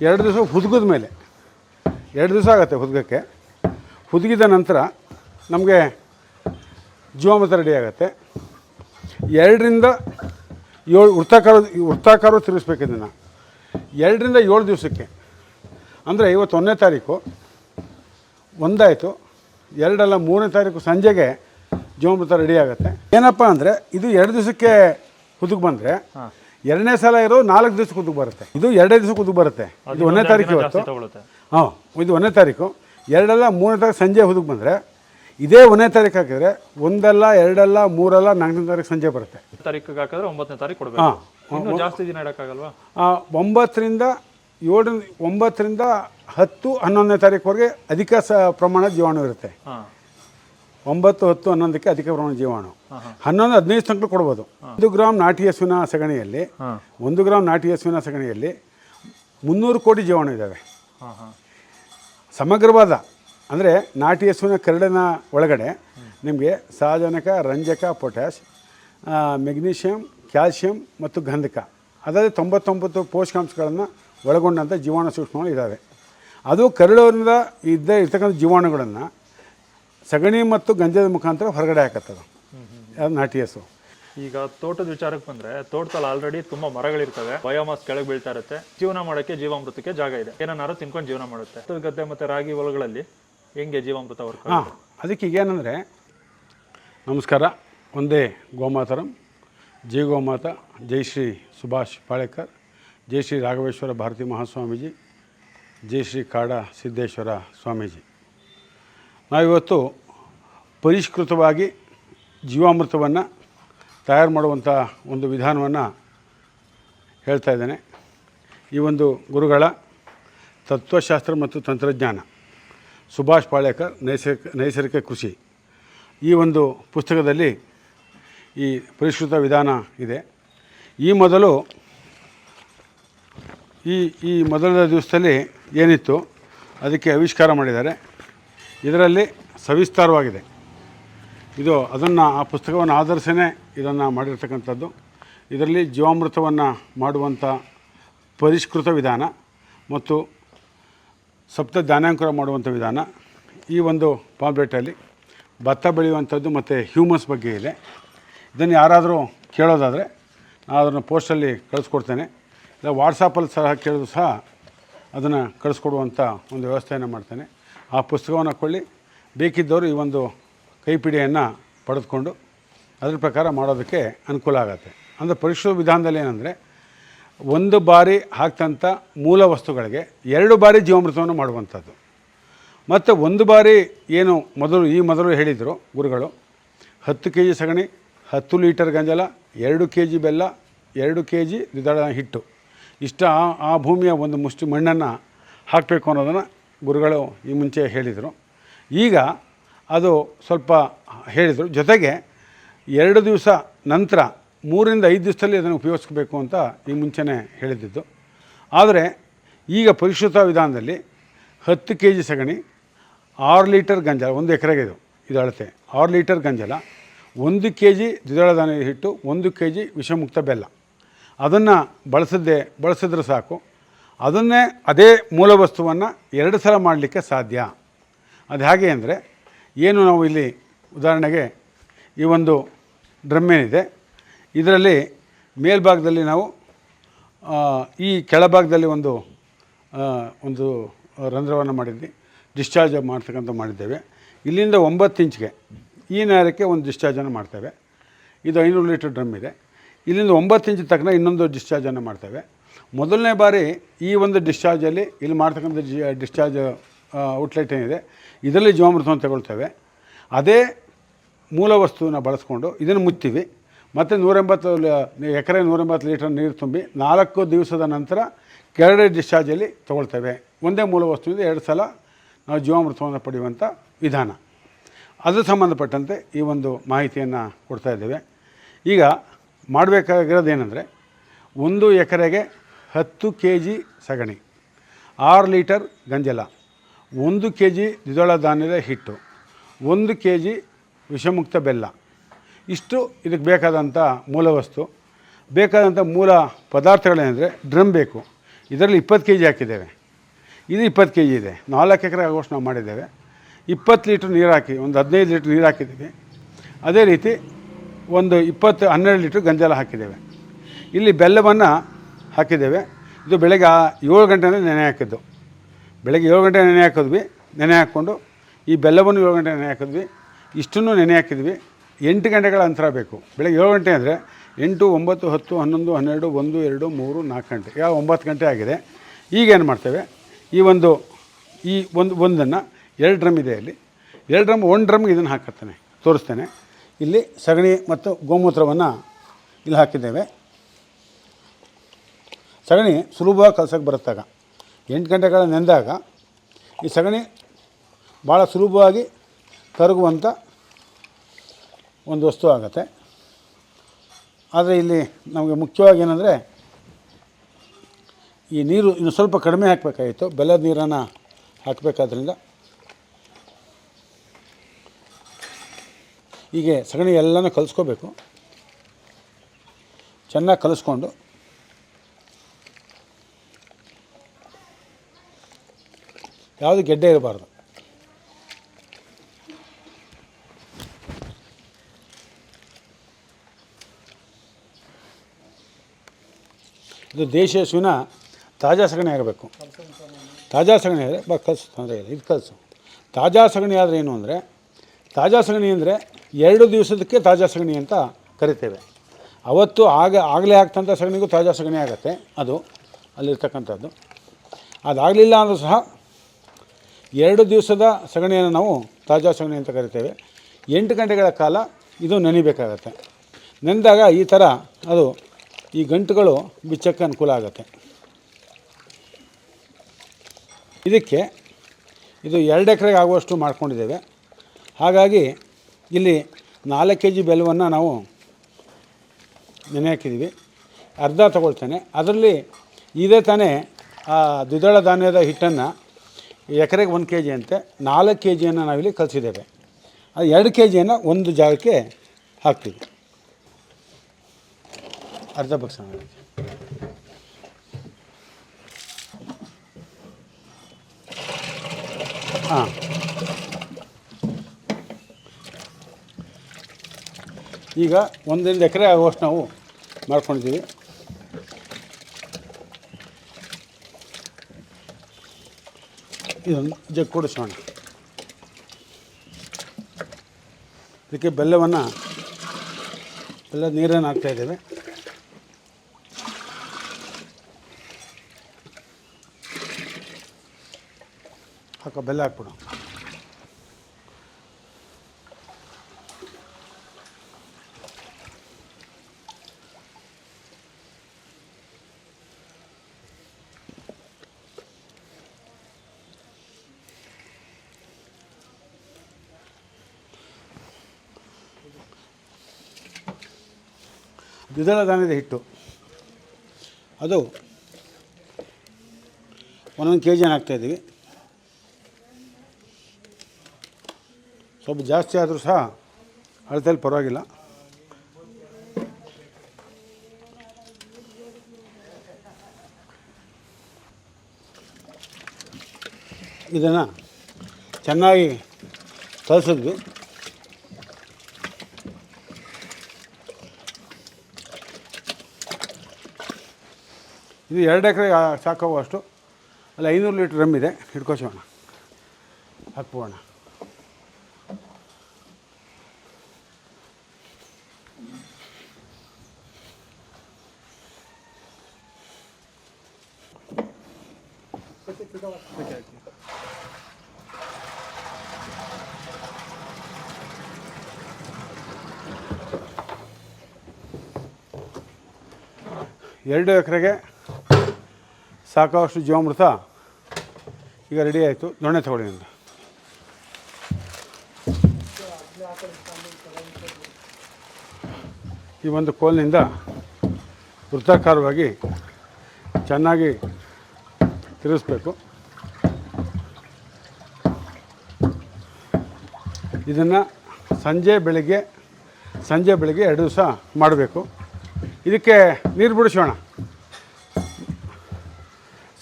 ಎರಡು ದಿವಸ ಹುದುಗಿದ ಮೇಲೆ. ಎರಡು ದಿವಸ ಆಗುತ್ತೆ ಹುದುಗಕ್ಕೆ. ಹುದುಗಿದ ನಂತರ ನಮಗೆ ಜೀವಾಮೃತ ರೆಡಿ ಆಗುತ್ತೆ. ಎರಡರಿಂದ ಏಳು ವೃತ್ತಾಕಾರ ವೃತ್ತಾಕಾರ ತಿರುಗಿಸ್ಬೇಕು ಇದನ್ನು. ಎರಡರಿಂದ ಏಳು ದಿವಸಕ್ಕೆ. ಅಂದರೆ ಇವತ್ತೊಂದನೇ ತಾರೀಕು. ಒಂದಾಯಿತು. ಎರಡಲ್ಲ ಮೂರನೇ ತಾರೀಕು ಸಂಜೆಗೆ ಜೀವಾಮೃತ ರೆಡಿ ಆಗುತ್ತೆ. ಏನಪ್ಪ ಅಂದರೆ ಇದು ಎರಡು ದಿವಸಕ್ಕೆ ಹುದುಗಿ ಬಂದರೆ ಎರಡನೇ ಸಲ ಇರೋ ನಾಲ್ಕು ದಿವ್ಸಕ್ಕೆ ಹುದುಗ್ ಬರುತ್ತೆ. ಇದು ಎರಡೇ ಹುದುಗ್ ಬರುತ್ತೆ. ಇದು ಒಂದನೇ ತಾರೀಕು ಇವತ್ತು. ಹಾಂ ಇದು ಒಂದನೇ ತಾರೀಕು. ಎರಡಲ್ಲ ಮೂರನೇ ತಾರೀಕು ಸಂಜೆ ಹುದುಗೆ ಬಂದರೆ ಇದೇ ಒಂದನೇ ತಾರೀಕು ಹಾಕಿದರೆ ಒಂದಲ್ಲ ಎರಡಲ್ಲ ಮೂರಲ್ಲ ನಾಲ್ಕನೇ ತಾರೀಕು ಸಂಜೆ ಬರುತ್ತೆ. ತಾರೀಕಿಗೆ ಹಾಕಿದ್ರೆ ಒಂಬತ್ತನೇ ತಾರೀಕು ಕೊಡಬೇಕು. ಹಾಂ ಇನ್ನು ಜಾಸ್ತಿ ದಿನ ಇಡಕ್ಕಾಗಲ್ವಾ? ಆ, ಒಂಬತ್ತರಿಂದ ಏಳು ಒಂಬತ್ತರಿಂದ ಹತ್ತು ಹನ್ನೊಂದನೇ ತಾರೀಕುವರೆಗೆ ಅಧಿಕ ಸ ಪ್ರಮಾಣ ಜೀವಾಣು ಇರುತ್ತೆ. ಒಂಬತ್ತು ಹತ್ತು ಹನ್ನೊಂದಕ್ಕೆ ಅಧಿಕ ಪ್ರಮಾಣ ಜೀವಾಣು. ಹನ್ನೊಂದು ಹದಿನೈದು ತನಕ ಕೊಡ್ಬೋದು. ಒಂದು ಗ್ರಾಮ್ ನಾಟಿ ಹಸುವಿನ ಸಗಣಿಯಲ್ಲಿ ಒಂದು ಗ್ರಾಮ್ ನಾಟಿ ಹಸುವಿನ ಸಗಣಿಯಲ್ಲಿ ಮುನ್ನೂರು ಕೋಟಿ ಜೀವಾಣು ಇದ್ದಾವೆ ಸಮಗ್ರವಾದ ಅಂದರೆ ನಾಟಿ ಹಸುವಿನ ಕರಡಿನ ಒಳಗಡೆ ನಿಮಗೆ ಸಹಜನಕ ರಂಜಕ ಪೊಟ್ಯಾಶ್ ಮೆಗ್ನೀಷಿಯಂ ಕ್ಯಾಲ್ಶಿಯಂ ಮತ್ತು ಗಂಧಕ. ಅದರಲ್ಲಿ ತೊಂಬತ್ತೊಂಬತ್ತು ಪೋಷಕಾಂಶಗಳನ್ನು ಒಳಗೊಂಡಂಥ ಜೀವಾಣು ಸೂಕ್ಷ್ಮಗಳು ಇದ್ದಾವೆ ಅದು ಕರಳೋರಿಂದ ಇದ್ದ ಇರ್ತಕ್ಕಂಥ ಜೀವಾಣುಗಳನ್ನು ಸಗಣಿ ಮತ್ತು ಗಂಜದ ಮುಖಾಂತರ ಹೊರಗಡೆ ಹಾಕತ್ತದು. ಅದು ನಾಟಿ ಹಸು ಈಗ ತೋಟದ ವಿಚಾರಕ್ಕೆ ಬಂದ್ರೆ ತೋಟದಲ್ಲಿ ಆಲ್ರೆಡಿ ತುಂಬಾ ಮರಗಳಿರ್ತವೆ. ಬಯೋಮಾಸ್ ಕೆಳಗೆ ಬೀಳ್ತಾ ಇರುತ್ತೆ. ಜೀವನ ಮಾಡೋಕ್ಕೆ ಜೀವಾಮೃತಕ್ಕೆ ಜಾಗ ಇದೆ. ಏನಾರು ತಿನ್ಕೊಂಡು ಜೀವನ ಮಾಡುತ್ತೆ. ಗದ್ದೆ ಮತ್ತೆ ರಾಗಿ ಹೊಲಗಳಲ್ಲಿ ಹೆಂಗೆ ಜೀವಾಮೃತ ವರ್ಕ್ ಹಾಂ ಅದಕ್ಕೆ ಈಗೇನೆಂದರೆ ನಮಸ್ಕಾರ. ಒಂದೇ ಗೋಮಾತರಂ. ಜೈ ಗೋಮಾತ ಜೈ ಶ್ರೀ ಸುಭಾಷ್ ಪಾಳೇಕರ್ ಜೈ ಶ್ರೀ ರಾಘವೇಶ್ವರ ಭಾರತಿ ಮಹಾಸ್ವಾಮೀಜಿ ಜೈ ಶ್ರೀ ಕಾಡ ಸಿದ್ದೇಶ್ವರ ಸ್ವಾಮೀಜಿ. ನಾವಿವತ್ತು ಪರಿಷ್ಕೃತವಾಗಿ ಜೀವಾಮೃತವನ್ನು ತಯಾರು ಮಾಡುವಂಥ ಒಂದು ವಿಧಾನವನ್ನು ಹೇಳ್ತಾ ಇದ್ದೇನೆ. ಈ ಒಂದು ಗುರುಗಳ ತತ್ವಶಾಸ್ತ್ರ ಮತ್ತು ತಂತ್ರಜ್ಞಾನ. ಸುಭಾಷ್ ಪಾಳೇಕರ್ ನೈಸರ್ಗಿಕ ನೈಸರ್ಗಿಕ ಕೃಷಿ. ಈ ಒಂದು ಪುಸ್ತಕದಲ್ಲಿ ಈ ಪರಿಷ್ಕೃತ ವಿಧಾನ ಇದೆ. ಈ ಮೊದಲು ಈ ಈ ಮೊದಲನೇ ದಿವಸದಲ್ಲಿ ಏನಿತ್ತು, ಅದಕ್ಕೆ ಆವಿಷ್ಕಾರ ಮಾಡಿದ್ದಾರೆ. ಇದರಲ್ಲಿ ಸವಿಸ್ತಾರವಾಗಿದೆ. ಇದು ಅದನ್ನು ಆ ಪುಸ್ತಕವನ್ನು ಆಧರಿಸೇ ಇದನ್ನು ಮಾಡಿರ್ತಕ್ಕಂಥದ್ದು. ಇದರಲ್ಲಿ ಜೀವಾಮೃತವನ್ನು ಮಾಡುವಂಥ ಪರಿಷ್ಕೃತ ವಿಧಾನ ಮತ್ತು ಸಪ್ತ ಧಾನ್ಯಾಂಕುರ ಮಾಡುವಂಥ ವಿಧಾನ. ಈ ಒಂದು ಪಾಂಪ್ಲೆಟಲ್ಲಿ ಭತ್ತ ಬೆಳೆಯುವಂಥದ್ದು ಮತ್ತು ಹ್ಯೂಮನ್ಸ್ ಬಗ್ಗೆ ಇದೆ. ಇದನ್ನು ಯಾರಾದರೂ ಕೇಳೋದಾದರೆ ನಾನು ಅದನ್ನು ಪೋಸ್ಟಲ್ಲಿ ಕಳಿಸ್ಕೊಡ್ತೇನೆ. ಇಲ್ಲ ವಾಟ್ಸಾಪಲ್ಲಿ ಸಹ ಕೇಳಿದ್ರು ಸಹ ಅದನ್ನು ಕಳಿಸ್ಕೊಡುವಂಥ ಒಂದು ವ್ಯವಸ್ಥೆಯನ್ನು ಮಾಡ್ತೇನೆ. ಆ ಪುಸ್ತಕವನ್ನು ಕೊಳ್ಳಿ. ಬೇಕಿದ್ದವರು ಈ ಒಂದು ಕೈಪಿಡಿಯನ್ನು ಪಡೆದುಕೊಂಡು ಅದ್ರ ಪ್ರಕಾರ ಮಾಡೋದಕ್ಕೆ ಅನುಕೂಲ ಆಗುತ್ತೆ. ಅಂದರೆ ಪರಿಶೋಧ ವಿಧಾನದಲ್ಲಿ ಏನಂದರೆ, ಒಂದು ಬಾರಿ ಹಾಕ್ತಂಥ ಮೂಲ ವಸ್ತುಗಳಿಗೆ ಎರಡು ಬಾರಿ ಜೀವಾಮೃತವನ್ನು ಮಾಡುವಂಥದ್ದು. ಮತ್ತು ಒಂದು ಬಾರಿ ಏನು ಮೊದಲು, ಈ ಮೊದಲು ಹೇಳಿದರು ಗುರುಗಳು, ಹತ್ತು ಕೆ ಜಿ ಸಗಣಿ, ಹತ್ತು ಲೀಟರ್ ಗಂಜಲ, ಎರಡು ಕೆ ಜಿ ಬೆಲ್ಲ, ಎರಡು ಕೆ ಜಿ ದ್ವಿದಳ ಹಿಟ್ಟು. ಇಷ್ಟ ಆ- ಆ ಭೂಮಿಯ ಒಂದು ಮುಷ್ಟಿ ಮಣ್ಣನ್ನು ಹಾಕಬೇಕು ಅನ್ನೋದನ್ನು ಗುರುಗಳು ಈ ಮುಂಚೆ ಹೇಳಿದರು. ಈಗ ಅದು ಸ್ವಲ್ಪ ಹೇಳಿದರು. ಜೊತೆಗೆ ಎರಡು ದಿವಸ ನಂತರ ಮೂರಿಂದ ಐದು ದಿವಸದಲ್ಲಿ ಅದನ್ನು ಉಪಯೋಗಿಸ್ಬೇಕು ಅಂತ ಈ ಮುಂಚೆನೇ ಹೇಳಿದ್ದಿದ್ದು ಆದರೆ ಈಗ ಪರಿಷ್ಕೃತ ವಿಧಾನದಲ್ಲಿ ಹತ್ತು ಕೆ ಜಿ ಸಗಣಿ, ಆರು ಲೀಟರ್ ಗಂಜಲ, ಒಂದು ಎಕರೆಗೆ ಇದು ಇದು ಅಳತೆ, ಆರು ಲೀಟರ್ ಗಂಜಲ, ಒಂದು ಕೆ ಜಿ ದ್ವಿದಳ ಧಾನ್ಯ ಹಿಟ್ಟು, ಒಂದು ಕೆ ಜಿ ವಿಷಮುಕ್ತ ಬೆಲ್ಲ. ಅದನ್ನು ಬಳಸದೆ, ಬಳಸಿದ್ರೆ ಸಾಕು. ಅದನ್ನೇ ಅದೇ ಮೂಲ ವಸ್ತುವನ್ನು ಎರಡು ಸಲ ಮಾಡಲಿಕ್ಕೆ ಸಾಧ್ಯ. ಅದು ಹೇಗೆ ಅಂದರೆ, ಏನು ನಾವು ಇಲ್ಲಿ ಉದಾಹರಣೆಗೆ ಈ ಒಂದು ಡ್ರಮ್ ಏನಿದೆ, ಇದರಲ್ಲಿ ಮೇಲ್ಭಾಗದಲ್ಲಿ ನಾವು ಈ ಕೆಳಭಾಗದಲ್ಲಿ ಒಂದು ಒಂದು ರಂಧ್ರವನ್ನು ಮಾಡಿದ್ವಿ ಡಿಸ್ಚಾರ್ಜ್ ಮಾಡ್ತಕ್ಕಂಥ ಮಾಡಿದ್ದೇವೆ. ಇಲ್ಲಿಂದ ಒಂಬತ್ತು ಇಂಚ್ಗೆ ಈ ನೇರಕ್ಕೆ ಒಂದು ಡಿಸ್ಚಾರ್ಜನ್ನು ಮಾಡ್ತೇವೆ. ಇದು ಐನೂರು ಲೀಟರ್ ಡ್ರಮ್ ಇದೆ. ಇಲ್ಲಿಂದ ಒಂಬತ್ತು ಇಂಚ್ ತಕ್ಕನ ಇನ್ನೊಂದು ಡಿಸ್ಚಾರ್ಜನ್ನು ಮಾಡ್ತೇವೆ. ಮೊದಲನೇ ಬಾರಿ ಈ ಒಂದು ಡಿಸ್ಚಾರ್ಜಲ್ಲಿ ಇಲ್ಲಿ ಮಾಡ್ತಕ್ಕಂಥ ಜಿ ಡಿಸ್ಚಾರ್ಜ್ ಔಟ್ಲೆಟ್ ಏನಿದೆ, ಇದರಲ್ಲಿ ಜೀವಾಮೃತವನ್ನು ತಗೊಳ್ತೇವೆ. ಅದೇ ಮೂಲ ವಸ್ತುವನ್ನ ಬಳಸ್ಕೊಂಡು ಇದನ್ನು ಮುಚ್ತೀವಿ ಮತ್ತು ನೂರೆಂಬತ್ತು ಎಕರೆ ನೂರೆಂಬತ್ತು ಲೀಟರ್ ನೀರು ತುಂಬಿ ನಾಲ್ಕು ದಿವಸದ ನಂತರ ಕೆರಡೆ ಡಿಸ್ಚಾರ್ಜಲ್ಲಿ ತಗೊಳ್ತೇವೆ. ಒಂದೇ ಮೂಲ ವಸ್ತುವಿಂದ ಎರಡು ಸಲ ನಾವು ಜೀವಾಮೃತವನ್ನು ಪಡೆಯುವಂಥ ವಿಧಾನ. ಅದು ಸಂಬಂಧಪಟ್ಟಂತೆ ಈ ಒಂದು ಮಾಹಿತಿಯನ್ನು ಕೊಡ್ತಾ ಇದ್ದೇವೆ. ಈಗ ಮಾಡಬೇಕಾಗಿರೋದೇನೆಂದರೆ, ಒಂದು ಎಕರೆಗೆ ಹತ್ತು ಕೆ ಜಿ ಸಗಣಿ, ಆರು ಲೀಟರ್ ಗಂಜಲ, ಒಂದು ಕೆ ಜಿ ದ್ವಿದಳ ಧಾನ್ಯದ ಹಿಟ್ಟು, ಒಂದು ಕೆ ಜಿ ವಿಷಮುಕ್ತ ಬೆಲ್ಲ. ಇಷ್ಟು ಇದಕ್ಕೆ ಬೇಕಾದಂಥ ಮೂಲ ವಸ್ತು. ಬೇಕಾದಂಥ ಮೂಲ ಪದಾರ್ಥಗಳೇನೆಂದರೆ ಡ್ರಮ್ ಬೇಕು. ಇದರಲ್ಲಿ ಇಪ್ಪತ್ತು ಕೆ ಜಿ ಹಾಕಿದ್ದೇವೆ. ಇದು ಇಪ್ಪತ್ತು ಕೆ ಜಿ ಇದೆ. ನಾಲ್ಕು ಎಕರೆ ಆಗೋಷ್ಟು ನಾವು ಮಾಡಿದ್ದೇವೆ. ಇಪ್ಪತ್ತು ಲೀಟ್ರ್ ನೀರು ಹಾಕಿ, ಒಂದು ಹದಿನೈದು ಲೀಟ್ರ್ ನೀರು ಹಾಕಿದ್ದೀವಿ. ಅದೇ ರೀತಿ ಒಂದು ಇಪ್ಪತ್ತು ಹನ್ನೆರಡು ಲೀಟ್ರ್ ಗಂಜಲ ಹಾಕಿದ್ದೇವೆ. ಇಲ್ಲಿ ಬೆಲ್ಲವನ್ನು ಹಾಕಿದ್ದೇವೆ. ಇದು ಬೆಳಗ್ಗೆ ಏಳು ಗಂಟೆನೇ ನೆನೆ ಹಾಕಿದ್ದು. ಬೆಳಗ್ಗೆ ಏಳು ಗಂಟೆ ನೆನೆ ಹಾಕಿದ್ವಿ. ನೆನೆ ಹಾಕ್ಕೊಂಡು ಈ ಬೆಲ್ಲವನ್ನು ಏಳು ಗಂಟೆ ನೆನೆ ಹಾಕಿದ್ವಿ. ಇಷ್ಟನ್ನು ನೆನೆ ಹಾಕಿದ್ವಿ. ಎಂಟು ಗಂಟೆಗಳ ಅಂತರ ಬೇಕು. ಬೆಳಗ್ಗೆ ಏಳು ಗಂಟೆ ಅಂದರೆ ಎಂಟು, ಒಂಬತ್ತು, ಹತ್ತು, ಹನ್ನೊಂದು, ಹನ್ನೆರಡು, ಒಂದು, ಎರಡು, ಮೂರು, ನಾಲ್ಕು ಗಂಟೆ. ಯಾವ ಒಂಬತ್ತು ಗಂಟೆ ಆಗಿದೆ. ಈಗೇನು ಮಾಡ್ತೇವೆ? ಈ ಒಂದು ಈ ಒಂದು, ಒಂದನ್ನು ಎರಡು ಡ್ರಮ್ ಇದೆ ಇಲ್ಲಿ. ಎರಡು ಡ್ರಮ್, ಒಂದು ಡ್ರಮ್ಗೆ ಇದನ್ನು ಹಾಕತ್ತೇನೆ. ತೋರಿಸ್ತೇನೆ. ಇಲ್ಲಿ ಸಗಣಿ ಮತ್ತು ಗೋಮೂತ್ರವನ್ನು ಇಲ್ಲಿ ಹಾಕಿದ್ದೇವೆ. ಸಗಣಿ ಸುಲಭವಾಗಿ ಕಲ್ಸಕ್ಕೆ ಬರುತ್ತಾಗ. ಎಂಟು ಗಂಟೆಗಳ ನೆಂದಾಗ ಈ ಸಗಣಿ ಭಾಳ ಸುಲಭವಾಗಿ ಕರಗುವಂಥ ಒಂದು ವಸ್ತು ಆಗುತ್ತೆ. ಆದರೆ ಇಲ್ಲಿ ನಮಗೆ ಮುಖ್ಯವಾಗಿ ಏನಂದರೆ ಈ ನೀರು ಇನ್ನು ಸ್ವಲ್ಪ ಕಡಿಮೆ ಹಾಕಬೇಕಾಗಿತ್ತು. ಬೆಲ್ಲದ ನೀರನ್ನು ಹಾಕಬೇಕಾದ್ರಿಂದ ಹೀಗೆ ಸಗಣಿ ಎಲ್ಲನೂ ಕಲಿಸ್ಕೋಬೇಕು. ಚೆನ್ನಾಗಿ ಕಲಿಸ್ಕೊಂಡು ಯಾವುದು ಗೆಡ್ಡೆ ಇರಬಾರ್ದು. ಇದು ದೇಶೀಯ ಸುನ ತಾಜಾ ಸಗಣಿ ಆಗಬೇಕು. ತಾಜಾ ಸಗಣಿ ಆದರೆ ಬಾ ಕಲಸು, ತೊಂದರೆ ಇಲ್ಲ, ಇದು ಕಲಸು. ತಾಜಾ ಸಗಣಿ ಆದರೆ ಏನು ಅಂದರೆ, ತಾಜಾ ಸಗಣಿ ಅಂದರೆ ಎರಡು ದಿವಸದಕ್ಕೆ ತಾಜಾ ಸಗಣಿ ಅಂತ ಕರಿತೇವೆ. ಅವತ್ತು ಆಗ, ಆಗಲೇ ಆಗ್ತಂಥ ಸಗಣಿಗೂ ತಾಜಾ ಸಗಣಿ ಆಗುತ್ತೆ, ಅದು ಅಲ್ಲಿರ್ತಕ್ಕಂಥದ್ದು. ಅದಾಗಲಿಲ್ಲ ಅಂದರೂ ಸಹ ಎರಡು ದಿವಸದ ಸಗಣಿಯನ್ನು ನಾವು ತಾಜಾ ಸಗಣಿ ಅಂತ ಕರಿತೇವೆ. ಎಂಟು ಗಂಟೆಗಳ ಕಾಲ ಇದು ನೆನಿಬೇಕಾಗತ್ತೆ. ನೆನೆದಾಗ ಈ ಥರ ಅದು ಈ ಗಂಟುಗಳು ಬಿಚ್ಚಕ್ಕೆ ಅನುಕೂಲ ಆಗುತ್ತೆ. ಇದಕ್ಕೆ ಇದು ಎರಡು ಎಕರೆಗೆ ಆಗುವಷ್ಟು ಮಾಡ್ಕೊಂಡಿದ್ದೇವೆ. ಹಾಗಾಗಿ ಇಲ್ಲಿ ನಾಲ್ಕು ಕೆ ಜಿ ಬೆಲ್ಲವನ್ನು ನಾವು ನೆನೆ ಹಾಕಿದ್ದೀವಿ. ಅರ್ಧ ತಗೊಳ್ತೇನೆ. ಅದರಲ್ಲಿ ಇದೇ ತಾನೇ ಆ ದ್ವಿದಳ ಧಾನ್ಯದ ಹಿಟ್ಟನ್ನು ಎಕರೆಗೆ ಒಂದು ಕೆ ಜಿ ಅಂತೆ, ನಾಲ್ಕು ಕೆ ಜಿಯನ್ನು ನಾವಿಲ್ಲಿ ಕಲಿಸಿದ್ದೇವೆ. ಅದು ಎರಡು ಕೆ ಜಿಯನ್ನು ಒಂದು ಜಾಗಕ್ಕೆ ಹಾಕ್ತೀವಿ. ಅರ್ಧ ಬಕ್ಸ ಹಾಂ. ಈಗ ಒಂದೊಂದು ಎಕರೆ ಆಗುವಷ್ಟು ನಾವು ಮಾಡ್ಕೊಂಡಿದ್ದೀವಿ. ಇದೊಂದು ಜಗ್ ಕೂಡಿಸೋಣ. ಇದಕ್ಕೆ ಬೆಲ್ಲವನ್ನು ಬೆಲ್ಲ ನೀರನ್ನು ಹಾಕ್ತಾಯಿದ್ದೇವೆ ಹಾಕೋ ಬೆಲ್ಲ ಹಾಕ್ಬಿಡು. ದ್ವಿದಳ ಧಾನ್ಯದ ಹಿಟ್ಟು. ಅದು ಒಂದೊಂದು ಕೆ ಜಿನ ಹಾಕ್ತಾಯಿದ್ದೀವಿ ಸ್ವಲ್ಪ ಜಾಸ್ತಿ ಆದರೂ ಸಹ ಅಳತೆಯಲ್ಲಿ ಪರವಾಗಿಲ್ಲ. ಇದನ್ನು ಚೆನ್ನಾಗಿ ಕಲಿಸಿದ್ವಿ. ಇದು ಎರಡು ಎಕರೆ ಸಾಕಾಗುವಷ್ಟು ಅಲ್ಲಿ ಐನೂರು ಲೀಟ್ರ್ ರಮ್ ಇದೆ. ಹಿಡ್ಕೋಸೋಣ. ಹಾಕ್ಬೋಣ. ಎರಡು ಎಕರೆಗೆ ಸಾಕಾವಷ್ಟು ಜೀವಾಮೃತ ಈಗ ರೆಡಿ ಆಯಿತು. ದೊಣ್ಣೆ ತಗೊಳ್ಳಿ ಅಂತ. ಈ ಒಂದು ಕೋಲಿನಿಂದ ವೃತ್ತಾಕಾರವಾಗಿ ಚೆನ್ನಾಗಿ ತಿರುಗಿಸ್ಬೇಕು. ಇದನ್ನು ಸಂಜೆ ಬೆಳಗ್ಗೆ, ಸಂಜೆ ಬೆಳಿಗ್ಗೆ ಎರಡು ದಿವಸ ಮಾಡಬೇಕು. ಇದಕ್ಕೆ ನೀರು ಬಿಡಿಸೋಣ.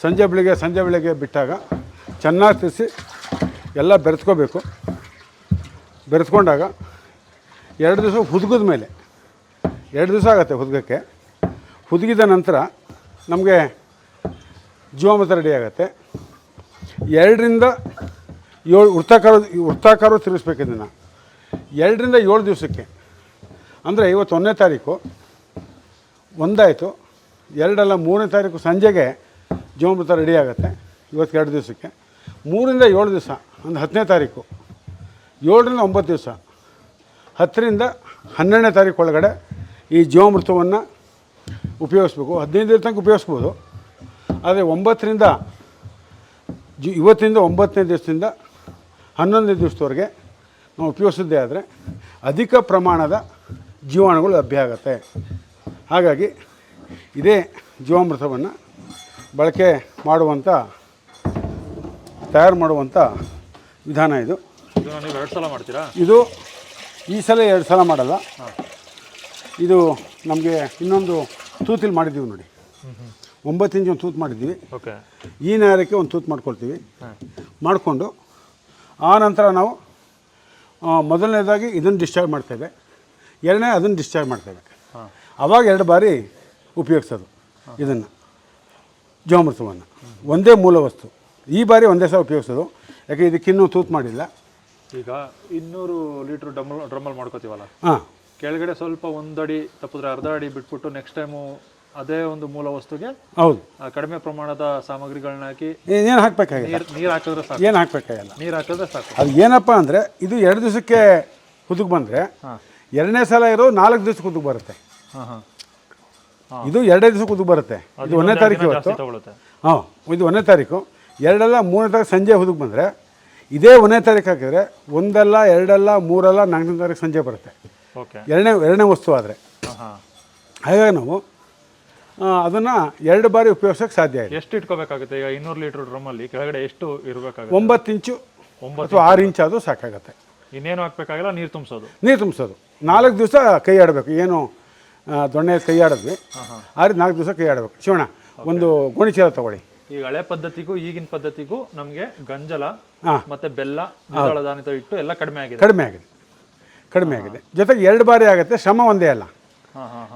ಸಂಜೆ ಬೆಳಿಗ್ಗೆ ಸಂಜೆ ಬೆಳಿಗ್ಗೆ ಬಿಟ್ಟಾಗ ಚೆನ್ನಾಗಿ ತಿರ್ಸಿ ಎಲ್ಲ ಬೆರೆತ್ಕೋಬೇಕು. ಬೆರೆತ್ಕೊಂಡಾಗ ಎರಡು ದಿವಸ ಹುದುಗಿದ ಮೇಲೆ, ಎರಡು ದಿವಸ ಆಗುತ್ತೆ ಹುದುಗಕ್ಕೆ. ಹುದುಗಿದ ನಂತರ ನಮಗೆ ಜೀವಾಮೃತ ರೆಡಿ ಆಗುತ್ತೆ. ಎರಡರಿಂದ ಏಳು ವೃತ್ತಾಕಾರ ವೃತ್ತಾಕಾರ ತಿರುಗಿಸ್ಬೇಕು ಇದನ್ನು. ಎರಡರಿಂದ ಏಳು ದಿವಸಕ್ಕೆ. ಅಂದರೆ ಇವತ್ತು ಒಂದನೇ ತಾರೀಕು, ಒಂದಾಯಿತು. ಎರಡಲ್ಲ ಮೂರನೇ ತಾರೀಕು ಸಂಜೆಗೆ ಜೀವಾಮೃತ ರೆಡಿ ಆಗುತ್ತೆ. ಇವತ್ತು ಎರಡು ದಿವಸಕ್ಕೆ. ಮೂರಿಂದ ಏಳು ದಿವಸ, ಒಂದು ಹತ್ತನೇ ತಾರೀಕು. ಏಳರಿಂದ ಒಂಬತ್ತು ದಿವಸ. ಹತ್ತರಿಂದ ಹನ್ನೆರಡನೇ ತಾರೀಕು ಒಳಗಡೆ ಈ ಜೀವಾಮೃತವನ್ನು ಉಪಯೋಗಿಸ್ಬೇಕು. ಹದಿನೈದು ದಿವಸ ತನಕ ಉಪಯೋಗಿಸ್ಬೋದು. ಆದರೆ ಒಂಬತ್ತರಿಂದ, ಜಿ, ಇವತ್ತಿಂದ ಒಂಬತ್ತನೇ ದಿವಸದಿಂದ ಹನ್ನೊಂದನೇ ದಿವಸದವರೆಗೆ ನಾವು ಉಪಯೋಗಿಸಿದ್ದೇ ಆದರೆ ಅಧಿಕ ಪ್ರಮಾಣದ ಜೀವಾಣುಗಳು ಲಭ್ಯ ಆಗುತ್ತೆ. ಹಾಗಾಗಿ ಇದೇ ಜೀವಾಮೃತವನ್ನು ಬಳಕೆ ಮಾಡುವಂಥ ತಯಾರು ಮಾಡುವಂಥ ವಿಧಾನ ಇದು. ನೀವು ಎರಡು ಸಲ ಮಾಡ್ತೀರಾ? ಇದು ಈ ಸಲ ಎರಡು ಸಲ ಮಾಡಲ್ಲ. ಇದು ನಮಗೆ ಇನ್ನೊಂದು ತೂತಿಲಿ ಮಾಡಿದ್ದೀವಿ ನೋಡಿ. ಒಂಬತ್ತು ಇಂಚ್ ಒಂದು ತೂತು ಮಾಡಿದ್ದೀವಿ. ಓಕೆ. ಈ ನೇರಕ್ಕೆ ಒಂದು ತೂತು ಮಾಡ್ಕೊಳ್ತೀವಿ. ಮಾಡಿಕೊಂಡು ಆ ನಂತರ ನಾವು ಮೊದಲನೇದಾಗಿ ಇದನ್ನು ಡಿಸ್ಚಾರ್ಜ್ ಮಾಡ್ತೇವೆ ಎರಡನೇ ಅದನ್ನು ಡಿಸ್ಚಾರ್ಜ್ ಮಾಡ್ತೇವೆ ಅವಾಗ ಎರಡು ಬಾರಿ ಉಪಯೋಗಿಸೋದು ಇದನ್ನು. ಜೀವಾಮೃತವನ್ನು ಒಂದೇ ಮೂಲ ವಸ್ತು. ಈ ಬಾರಿ ಒಂದೇ ಸಲ ಉಪಯೋಗಿಸೋದು. ಯಾಕೆ ಇದಕ್ಕಿನ್ನೂ ತೂತು ಮಾಡಿಲ್ಲ. ಈಗ ಇನ್ನೂರು ಲೀಟ್ರ್ ಡ್ರಮ್ಮಲ್ ಡ್ರಮ್ಮಲ್ಲಿ ಮಾಡ್ಕೋತೀವಲ್ಲ? ಹಾಂ. ಕೆಳಗಡೆ ಸ್ವಲ್ಪ ಒಂದಡಿ ತಪ್ಪಿದ್ರೆ ಅರ್ಧ ಅಡಿ ಬಿಟ್ಬಿಟ್ಟು ನೆಕ್ಸ್ಟ್ ಟೈಮು ಅದೇ ಒಂದು ಮೂಲ ವಸ್ತುಗೆ ಹೌದು. ಕಡಿಮೆ ಪ್ರಮಾಣದ ಸಾಮಗ್ರಿಗಳನ್ನ ಹಾಕಿ ಏನು ಹಾಕಬೇಕಾಗಿಲ್ಲ. ನೀರು ಹಾಕಿದ್ರೆ ಸಾಕು. ಏನು ಹಾಕಬೇಕಾಗಿಲ್ಲ. ನೀರು ಹಾಕಿದ್ರೆ ಸಾಕು. ಅದು ಏನಪ್ಪ ಅಂದರೆ ಇದು ಎರಡು ದಿವಸಕ್ಕೆ ಹುದುಗ್ ಬಂದರೆ ಎರಡನೇ ಸಲ ಇರೋ ನಾಲ್ಕು ದಿವಸಕ್ಕೆ ಹುದುಗ್ ಬರುತ್ತೆ. ಹಾಂ ಹಾಂ. ಇದು ಎರಡೇ ದಿವಸ ಹುದುಗ್ ಬರುತ್ತೆ. ಇದು ಒಂದನೇ ತಾರೀಕು ಇವತ್ತು. ಹಾಂ ಇದು ಒಂದನೇ ತಾರೀಕು. ಎರಡಲ್ಲ ಮೂರನೇ ತಾರೀಕು ಸಂಜೆ ಹುದುಗ್ ಬಂದರೆ ಇದೇ ಒಂದನೇ ತಾರೀಕು ಹಾಕಿದರೆ ಒಂದಲ್ಲ ಎರಡಲ್ಲ ಮೂರಲ್ಲ ನಾಲ್ಕನೇ ತಾರೀಕು ಸಂಜೆ ಬರುತ್ತೆ. ಓಕೆ. ಎರಡನೇ ಎರಡನೇ ವಸ್ತು ಆದರೆ. ಹಾಗಾಗಿ ನಾವು ಅದನ್ನು ಎರಡು ಬಾರಿ ಉಪಯೋಗಿಸೋಕ್ಕೆ ಸಾಧ್ಯ ಇದೆ ಎಷ್ಟು ಇಟ್ಕೋಬೇಕಾಗುತ್ತೆ? ಈಗ ಇನ್ನೂರು ಲೀಟ್ರ್ ಡ್ರಮ್ಮಲ್ಲಿ ಕೆಳಗಡೆ ಎಷ್ಟು ಇರಬೇಕಾಗುತ್ತೆ? ಒಂಬತ್ತು ಇಂಚು ಒಂಬತ್ತು ಅಥವಾ ಆರು ಇಂಚ್. ಆದರೂ ಸಾಕಾಗುತ್ತೆ. ಇನ್ನೇನು ಹಾಕ್ಬೇಕಾಗಿಲ್ಲ? ನೀರು ತುಂಬಿಸೋದು. ನೀರು ತುಂಬಿಸೋದು. ನಾಲ್ಕು ದಿವಸ ಕೈ ಆಡಬೇಕು. ಏನು ದೊಣ್ಣೆ ಕೈ ಆಡಿದ್ವಿ. ಆ ರೀತಿ ನಾಲ್ಕು ದಿವಸ ಕೈ ಆಡಬೇಕು. ಶಿವಣ ಒಂದು ಗೋಣಿಚೀಲ ತಗೊಳ್ಳಿ. ಈಗ ಹಳೆ ಪದ್ಧತಿಗೂ ಈಗಿನ ಪದ್ಧತಿಗೂ ನಮಗೆ ಗಂಜಲ ಹಾಂ. ಮತ್ತೆ ಬೆಲ್ಲ ದಾನಿತ ಇಟ್ಟು ಎಲ್ಲ ಕಡಿಮೆ ಆಗಿದೆ. ಕಡಿಮೆ ಆಗಿದೆ. ಕಡಿಮೆ ಆಗಿದೆ. ಜೊತೆಗೆ ಎರಡು ಬಾರಿ ಆಗುತ್ತೆ ಶ್ರಮ ಒಂದೇ ಅಲ್ಲ.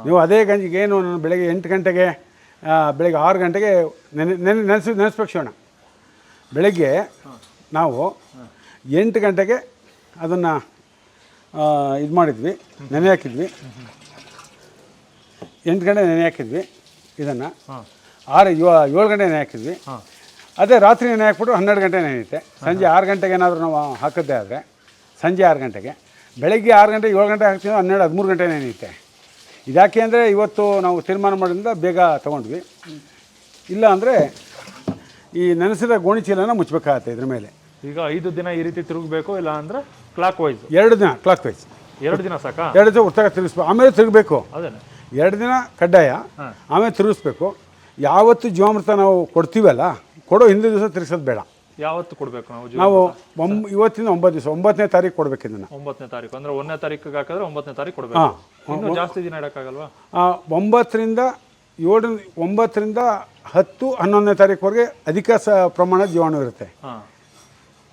ನೀವು ಅದೇ ಗಂಜಿಗೆ ಏನು ನಾನು ಬೆಳಗ್ಗೆ ಎಂಟು ಗಂಟೆಗೆ ಬೆಳಗ್ಗೆ ಆರು ಗಂಟೆಗೆ ನೆನೆ ನೆನೆ ನೆನೆಸಿ ನೆನೆಸ್ಬೇಕು ಶಿವಣ ಬೆಳಗ್ಗೆ ನಾವು ಎಂಟು ಗಂಟೆಗೆ ಅದನ್ನು ಇದು ಮಾಡಿದ್ವಿ ನೆನೆ ಹಾಕಿದ್ವಿ. ಎಂಟು ಗಂಟೆ ನೆನೆ ಹಾಕಿದ್ವಿ ಇದನ್ನು. ಆರು ಏಳು ಗಂಟೆ ನೆನೆ ಹಾಕಿದ್ವಿ. ಅದೇ ರಾತ್ರಿ ನೆನೆ ಹಾಕ್ಬಿಟ್ಟು ಹನ್ನೆರಡು ಗಂಟೆ ನೆನೆಯುತ್ತೆ. ಸಂಜೆ ಆರು ಗಂಟೆಗೆ ಏನಾದರೂ ನಾವು ಹಾಕಿದ್ದೆ ಆದರೆ ಸಂಜೆ ಆರು ಗಂಟೆಗೆ. ಬೆಳಗ್ಗೆ ಆರು ಗಂಟೆ ಏಳು ಗಂಟೆ ಹಾಕ್ತೀವಿ ಹನ್ನೆರಡು ಹದಿಮೂರು ಗಂಟೆ ನೆನೆಯುತ್ತೆ. ಇದ್ಯಾಕೆ ಅಂದರೆ ಇವತ್ತು ನಾವು ತೀರ್ಮಾನ ಮಾಡೋದ್ರಿಂದ ಬೇಗ ತೊಗೊಂಡ್ವಿ. ಇಲ್ಲ ಅಂದರೆ ಈ ನೆನೆಸಿದ ಗೋಣಿ ಚೀಲನ ಮುಚ್ಚಬೇಕಾಗತ್ತೆ ಇದ್ರ ಮೇಲೆ. ಈಗ ಐದು ದಿನ ಈ ರೀತಿ ತಿರುಗಬೇಕು ಇಲ್ಲ ಅಂದರೆ ಕ್ಲಾಕ್ ವೈಸ್ ಎರಡು ದಿನ ಕ್ಲಾಕ್ ವೈಸ್ ಎರಡು ದಿನ ಸಾಕಾ? ಎರಡು ದಿನ ಉತ್ತಾಗ ತಿರುಗಿಸ್ಬೇಕು. ಆಮೇಲೆ ತಿರುಗಬೇಕು. ಅದೇನೆ. ಎರಡು ದಿನ ಕಡ್ಡಾಯ ಆಮೇಲೆ ತಿರುಗಿಸ್ಬೇಕು. ಯಾವತ್ತು ಜೀವಾಮೃತ ನಾವು ಕೊಡ್ತೀವಲ್ಲ ಕೊಡೋ ಹಿಂದಿನ ದಿವಸ ತಿರ್ಗಿಸೋದು ಬೇಡ. ಯಾವತ್ತು ಕೊಡಬೇಕು ನಾವು ನಾವು ಒಂ ಇವತ್ತಿಂದ ಒಂಬತ್ತು ದಿವಸ ಒಂಬತ್ತನೇ ತಾರೀಕು ಕೊಡ್ಬೇಕು ಇದನ್ನು. ಒಂಬತ್ತನೇ ತಾರೀಕು ಅಂದ್ರೆ ಒಂದನೇ ತಾರೀಕಿಗೆ ಹಾಕಿದ್ರೆ ಒಂಬತ್ತನೇ ತಾರೀಕು ಕೊಡಬೇಕು. ಜಾಸ್ತಿ ದಿನ ಇಡೋಕ್ಕಾಗಲ್ವಾ? ಒಂಬತ್ತರಿಂದ ಏಳು ಒಂಬತ್ತರಿಂದ ಹತ್ತು ಹನ್ನೊಂದನೇ ತಾರೀಕುವರೆಗೆ ಅಧಿಕ ಸ ಪ್ರಮಾಣದ ಜೀವಾಣು ಇರುತ್ತೆ.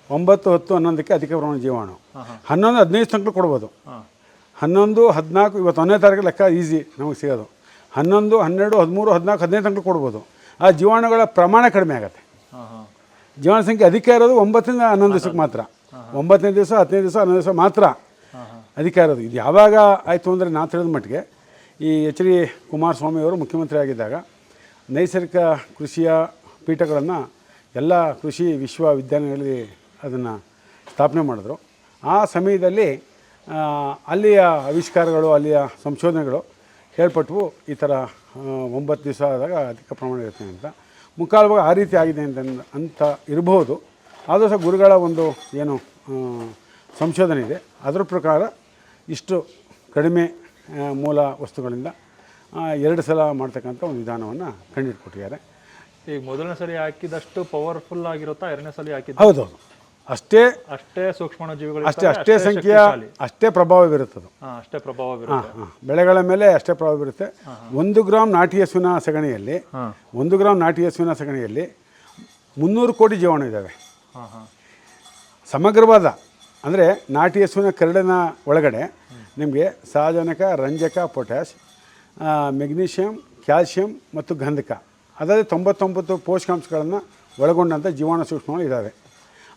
ಒಂಬತ್ತು ಹತ್ತು ಹನ್ನೊಂದಕ್ಕೆ ಅಧಿಕ ಪ್ರಮಾಣ ಜೀವಾಣು. ಹನ್ನೊಂದು ಹದಿನೈದು ತನಕ ಕೊಡ್ಬೋದು. ಹನ್ನೊಂದು ಹದಿನಾಲ್ಕು ಇವತ್ತು ಒಂದನೇ ತಾರೀಕು ಲೆಕ್ಕ ಈಸಿ ನಮಗೆ ಸಿಗೋದು. ಹನ್ನೊಂದು ಹನ್ನೆರಡು ಹದಿಮೂರು ಹದಿನಾಲ್ಕು ಹದಿನೈದು ತನಕ ಕೊಡ್ಬೋದು. ಆ ಜೀವಾಣುಗಳ ಪ್ರಮಾಣ ಕಡಿಮೆ ಆಗುತ್ತೆ. ಜೀವಾಣು ಸಂಖ್ಯೆ ಅಧಿಕ ಇರೋದು ಒಂಬತ್ತರಿಂದ ಹನ್ನೊಂದು ದಿವಸಕ್ಕೆ ಮಾತ್ರ. ಒಂಬತ್ತನೇ ದಿವಸ ಹದಿನೈದು ದಿವಸ ಹನ್ನೊಂದು ದಿವಸ ಮಾತ್ರ ಅಧಿಕ ಇರೋದು. ಇದು ಯಾವಾಗ ಆಯಿತು ಅಂದರೆ ನಾ ತಿಳಿದ ಮಟ್ಟಿಗೆ ಈ ಎಚ್ ಡಿ ಕುಮಾರಸ್ವಾಮಿಯವರು ಮುಖ್ಯಮಂತ್ರಿ ಆಗಿದ್ದಾಗ ನೈಸರ್ಗಿಕ ಕೃಷಿಯ ಪೀಠಗಳನ್ನು ಎಲ್ಲ ಕೃಷಿ ವಿಶ್ವವಿದ್ಯಾಲಯಗಳಲ್ಲಿ ಅದನ್ನು ಸ್ಥಾಪನೆ ಮಾಡಿದ್ರು. ಆ ಸಮಯದಲ್ಲಿ ಅಲ್ಲಿಯ ಆವಿಷ್ಕಾರಗಳು ಅಲ್ಲಿಯ ಸಂಶೋಧನೆಗಳು ಹೇಳ್ಪಟ್ಟವು ಈ ಥರ ಒಂಬತ್ತು ದಿವಸ ಆದಾಗ ಅಧಿಕ ಪ್ರಮಾಣ ಇರುತ್ತೆ ಅಂತ. ಮುಕ್ಕಾಲ್ವಾಗ ಆ ರೀತಿ ಆಗಿದೆ ಅಂತ ಅಂತ ಇರಬಹುದು. ಆದರೂ ಸಹ ಗುರುಗಳ ಒಂದು ಏನು ಸಂಶೋಧನೆ ಇದೆ. ಅದರ ಪ್ರಕಾರ ಇಷ್ಟು ಕಡಿಮೆ ಮೂಲ ವಸ್ತುಗಳಿಂದ ಎರಡು ಸಲ ಮಾಡ್ತಕ್ಕಂಥ ಒಂದು ವಿಧಾನವನ್ನು ಕಂಡುಹಿಡ್ಕೊಟ್ಟಿದ್ದಾರೆ ಈಗ ಮೊದಲನೇ ಸಲ ಹಾಕಿದಷ್ಟು ಪವರ್ಫುಲ್ ಆಗಿರುತ್ತಾ ಎರಡನೇ ಸಲ ಹಾಕಿದ್ದು? ಹೌದೌದು. ಅಷ್ಟೇ ಅಷ್ಟೇ ಸೂಕ್ಷ್ಮಾಣು ಜೀವಿಗಳು ಅಷ್ಟೇ ಅಷ್ಟೇ ಸಂಖ್ಯೆಯ ಅಷ್ಟೇ ಪ್ರಭಾವ ಬೀರುತ್ತದೆ. ಅಷ್ಟೇ ಪ್ರಭಾವ ಬೀರುತ್ತೆ. ಹಾಂ ಬೆಳೆಗಳ ಮೇಲೆ ಅಷ್ಟೇ ಪ್ರಭಾವ ಬೀರುತ್ತೆ. ಒಂದು ಗ್ರಾಮ್ ನಾಟಿ ಹಸುವಿನ ಸಗಣಿಯಲ್ಲಿ ಒಂದು ಗ್ರಾಮ್ ನಾಟಿ ಹಸುವಿನ ಸಗಣಿಯಲ್ಲಿ ಮುನ್ನೂರು ಕೋಟಿ ಜೀವಾಣು ಇದ್ದಾವೆ ಸಮಗ್ರವಾದ ಅಂದರೆ ನಾಟಿ ಹಸುವಿನ ಕರಡಿನ ಒಳಗಡೆ ನಿಮಗೆ ಸಾರಜನಕ ರಂಜಕ ಪೊಟ್ಯಾಶ್ ಮೆಗ್ನೀಷಿಯಂ ಕ್ಯಾಲ್ಶಿಯಂ ಮತ್ತು ಗಂಧಕ. ಅದಾದರೆ ತೊಂಬತ್ತೊಂಬತ್ತು ಪೋಷಕಾಂಶಗಳನ್ನು ಒಳಗೊಂಡಂಥ ಜೀವಾಣು ಸೂಕ್ಷ್ಮಗಳು ಇದ್ದಾವೆ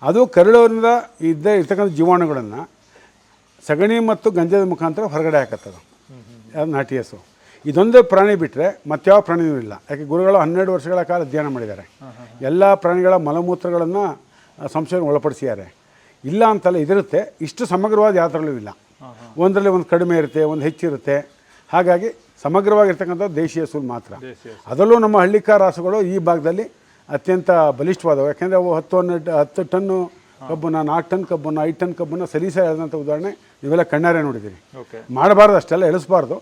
ಅದು ಕರಳಿನಿಂದ ಇದ್ದ ಇರ್ತಕ್ಕಂಥ ಜೀವಾಣುಗಳನ್ನು ಸಗಣಿ ಮತ್ತು ಗಂಜದ ಮುಖಾಂತರ ಹೊರಗಡೆ ಹಾಕತ್ತದು. ಅದು ನಾಟಿ ಹಸು. ಇದೊಂದು ಪ್ರಾಣಿ ಬಿಟ್ಟರೆ ಮತ್ತಾವ ಪ್ರಾಣಿಯೂ ಇಲ್ಲ. ಯಾಕೆ ಗುರುಗಳು ಹನ್ನೆರಡು ವರ್ಷಗಳ ಕಾಲ ಅಧ್ಯಯನ ಮಾಡಿದ್ದಾರೆ. ಎಲ್ಲ ಪ್ರಾಣಿಗಳ ಮಲಮೂತ್ರಗಳನ್ನು ಸಂಶೋಧನೆ ಒಳಪಡಿಸಿದ್ದಾರೆ. ಇಲ್ಲ ಅಂತಲ್ಲ ಇದಿರುತ್ತೆ. ಇಷ್ಟು ಸಮಗ್ರವಾದ ಥರಲ್ಲೂ ಇಲ್ಲ. ಒಂದರಲ್ಲಿ ಒಂದು ಕಡಿಮೆ ಇರುತ್ತೆ ಒಂದು ಹೆಚ್ಚಿರುತ್ತೆ ಹಾಗಾಗಿ ಸಮಗ್ರವಾಗಿರ್ತಕ್ಕಂಥ ದೇಶೀಯ ಹಸು ಮಾತ್ರ. ಅದರಲ್ಲೂ ನಮ್ಮ ಹಳ್ಳಿಕಾರ ರಾಸುಗಳು ಈ ಭಾಗದಲ್ಲಿ ಅತ್ಯಂತ ಬಲಿಷ್ಠವಾದವು. ಯಾಕೆಂದರೆ ಅವು ಹತ್ತು ಹನ್ನೆರಡು ಹತ್ತು ಟನ್ನು ಕಬ್ಬನ್ನು ನಾಲ್ಕು ಟನ್ ಕಬ್ಬನ್ನು ಐದು ಟನ್ ಕಬ್ಬನ್ನು ಸಲೀಸಾದಂಥ ಉದಾಹರಣೆ ನೀವೆಲ್ಲ ಕಣ್ಣಾರೆ ನೋಡಿದ್ದೀರಿ. ಮಾಡಬಾರ್ದು ಅಷ್ಟೆಲ್ಲ ಇಳಿಸ್ಬಾರ್ದು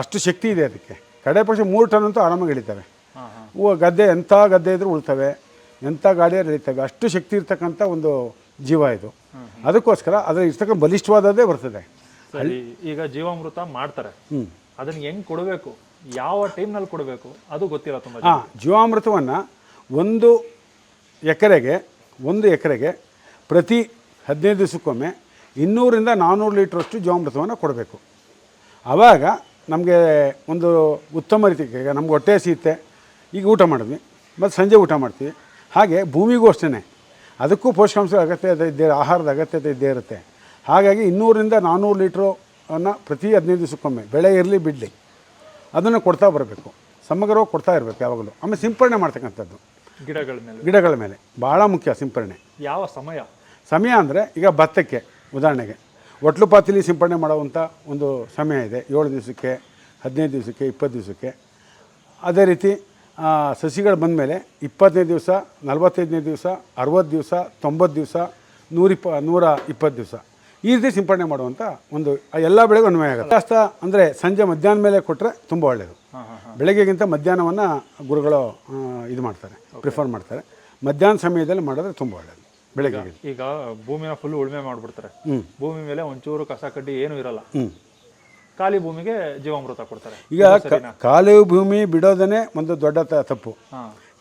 ಅಷ್ಟು ಶಕ್ತಿ ಇದೆ ಅದಕ್ಕೆ. ಕಡೆ ಪಕ್ಷ ಮೂರು ಟನ್ ಅಂತೂ ಆರಾಮಾಗಿ ಇಳಿತವೆ ಗದ್ದೆ ಎಂಥ ಗದ್ದೆ ಇದ್ರೂ ಉಳ್ತವೆ. ಎಂಥ ಗಾಡಿಯಲ್ಲಿ ಇಳಿತವೆ ಅಷ್ಟು ಶಕ್ತಿ ಇರ್ತಕ್ಕಂಥ ಒಂದು ಜೀವ ಇದು. ಅದಕ್ಕೋಸ್ಕರ ಅದರ ಇರ್ತಕ್ಕಂಥ ಬಲಿಷ್ಠವಾದದ್ದೇ ಬರ್ತದೆ. ಈಗ ಜೀವಾಮೃತ ಮಾಡ್ತಾರೆ. ಹ್ಞೂ ಅದನ್ನ ಹೆಂಗ್ ಕೊಡಬೇಕು? ಯಾವ ಟೈಮ್ನಲ್ಲಿ ಕೊಡಬೇಕು? ಅದು ಗೊತ್ತಿಲ್ಲ ತುಂಬ ಹಾಂ ಜೀವಾಮೃತವನ್ನು ಒಂದು ಎಕರೆಗೆ ಒಂದು ಎಕರೆಗೆ ಪ್ರತಿ ಹದಿನೈದು ದಿವಸಕ್ಕೊಮ್ಮೆ ಇನ್ನೂರಿಂದ ನಾನ್ನೂರು ಲೀಟ್ರಷ್ಟು ಜೀವಾಮೃತವನ್ನು ಕೊಡಬೇಕು. ಆವಾಗ ನಮಗೆ ಒಂದು ಉತ್ತಮ ರೀತಿ, ಈಗ ನಮ್ಗೆ ಹೊಟ್ಟೆ ಸಿಗುತ್ತೆ ಈಗ ಊಟ ಮಾಡಿದ್ವಿ, ಮತ್ತು ಸಂಜೆ ಊಟ ಮಾಡ್ತೀವಿ. ಹಾಗೆ ಭೂಮಿಗೂ ಅಷ್ಟೇ ಅದಕ್ಕೂ ಪೋಷಕಾಂಶದ ಅಗತ್ಯತೆ ಇದ್ದೇ, ಆಹಾರದ ಅಗತ್ಯತೆ ಇದ್ದೇ ಇರುತ್ತೆ. ಹಾಗಾಗಿ ಇನ್ನೂರಿಂದ ನಾನ್ನೂರು ಲೀಟ್ರು ಅನ್ನು ಪ್ರತಿ ಹದಿನೈದು ದಿವಸಕ್ಕೊಮ್ಮೆ ಬೆಳೆ ಇರಲಿ, ಬಿಡಲಿ, ಅದನ್ನು ಕೊಡ್ತಾ ಬರಬೇಕು. ಸಮಗ್ರವಾಗಿ ಕೊಡ್ತಾ ಇರಬೇಕು ಯಾವಾಗಲೂ. ಆಮೇಲೆ ಸಿಂಪರಣೆ ಮಾಡ್ತಕ್ಕಂಥದ್ದು. ಗಿಡಗಳ ಮೇಲೆ. ಗಿಡಗಳ ಮೇಲೆ. ಭಾಳ ಮುಖ್ಯ ಸಿಂಪರಣೆ ಯಾವ ಸಮಯ? ಸಮಯ ಅಂದರೆ ಈಗ ಭತ್ತಕ್ಕೆ ಉದಾಹರಣೆಗೆ. ಒಟ್ಲುಪಾತಿಲಿ ಸಿಂಪರಣೆ ಮಾಡುವಂಥ ಒಂದು ಸಮಯ ಇದೆ. ಏಳು ದಿವಸಕ್ಕೆ ಹದಿನೈದು ದಿವಸಕ್ಕೆ ಇಪ್ಪತ್ತು ದಿವಸಕ್ಕೆ. ಅದೇ ರೀತಿ ಸಸಿಗಳು ಬಂದ ಮೇಲೆ ಇಪ್ಪತ್ತೈದು ದಿವಸ ನಲವತ್ತೈದನೇ ದಿವಸ ಅರವತ್ತು ದಿವಸ ತೊಂಬತ್ತು ದಿವಸ ನೂರಿಪ್ಪ ನೂರ ಇಪ್ಪತ್ತು ದಿವಸ. ಈ ರೀತಿ ಸಿಂಪರಣೆ ಮಾಡುವಂಥ ಒಂದು ಎಲ್ಲ ಬೆಳೆಗೂ ಅನ್ವಯ ಆಗುತ್ತೆ. ಜಾಸ್ತ ಅಂದರೆ ಸಂಜೆ ಮಧ್ಯಾಹ್ನ ಮೇಲೆ ಕೊಟ್ಟರೆ ತುಂಬ ಒಳ್ಳೆಯದು ಬೆಳಗ್ಗೆಗಿಂತ ಮಧ್ಯಾಹ್ನವನ್ನು ಗುರುಗಳು ಇದು ಮಾಡ್ತಾರೆ ಪ್ರಿಫರ್ ಮಾಡ್ತಾರೆ. ಮಧ್ಯಾಹ್ನ ಸಮಯದಲ್ಲಿ ಮಾಡಿದ್ರೆ ತುಂಬ ಒಳ್ಳೆಯದು ಬೆಳಗ್ಗೆ ಈಗ ಭೂಮಿನ ಫುಲ್ ಉಳುಮೆ ಮಾಡಿಬಿಡ್ತಾರೆ. ಭೂಮಿ ಮೇಲೆ ಒಂಚೂರು ಕಸ ಕಡ್ಡಿ ಏನೂ ಇರಲ್ಲ. ಖಾಲಿ ಭೂಮಿಗೆ ಜೀವಾಮೃತ ಕೊಡ್ತಾರೆ. ಈಗ ಖಾಲಿ ಭೂಮಿ ಬಿಡೋದನ್ನೇ ಒಂದು ದೊಡ್ಡ ತಪ್ಪು.